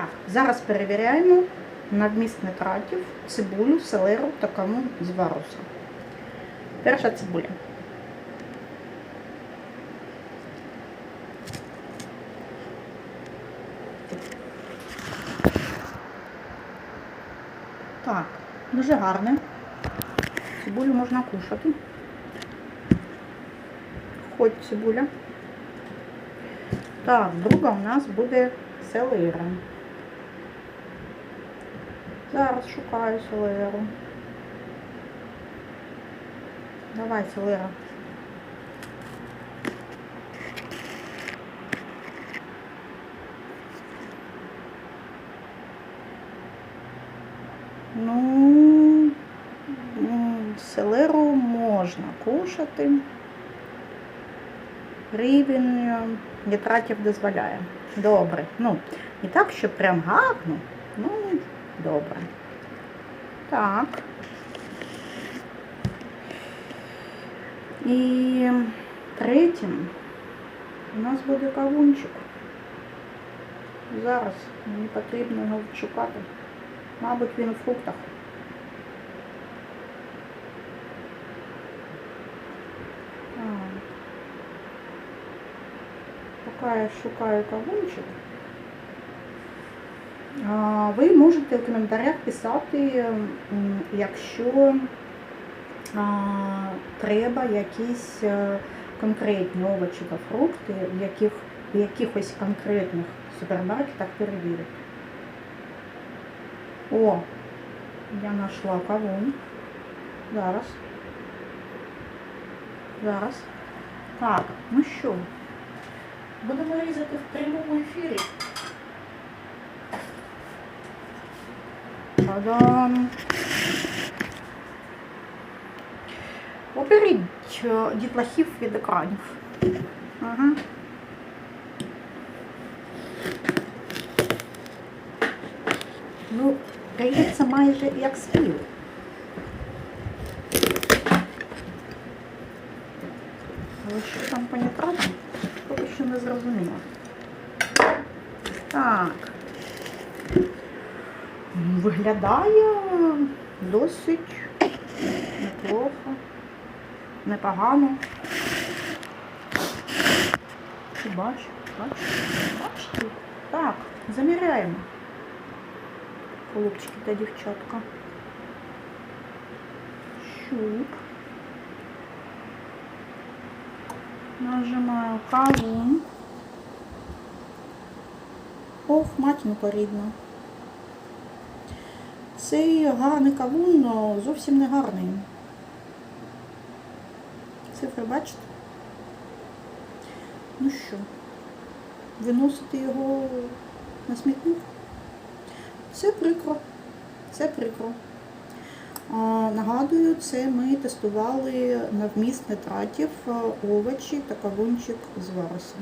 Так, зараз перевіряємо на вміст цибулю, селеру та кавун з варуса. Перша цибуля. Так, дуже гарне. Цибулю можна кушати. Хоть цибуля. Так, друга у нас буде селера. Зараз шукаю селеру. Давай, селера. Ну, селеру можна кушати. Рівень е, нітратів дозволяє. Добре. Ну, не так, що прям гарно. Ну, добре. Так. І третім у нас буде кавунчик. Зараз мені потрібно його шукати. Мабуть, він у фруктах. Так. Поки я шукаю кавунчик, а, Ви можете в коментарях писати, якщо треба якісь е, конкретні овочі та фрукти, в яких в якихось конкретних супермаркетах перевірити. О, я знайшла кавун. Зараз. Зараз. Так, ну що, будемо різати в прямому ефірі. Та-дам! Оберіть е, дітлахів від екранів. Ага. Ну, дається майже як спів. Але що там по нітратам, поки що не зрозуміло. Так. Виглядає досить неплохо, непогано. Ти бачиш, бачиш, бачите? Так, заміряємо. Хлопчики та дівчатка. Щуп. Нажимаю кавун. Ох, матінко рідна. Цей гарний кавун зовсім не гарний. Цифри бачите? Ну що, виносити його на смітник? Це прикро. Це прикро. А, нагадую, це ми тестували на вміст нитратів овочі та кавунчик з варусом.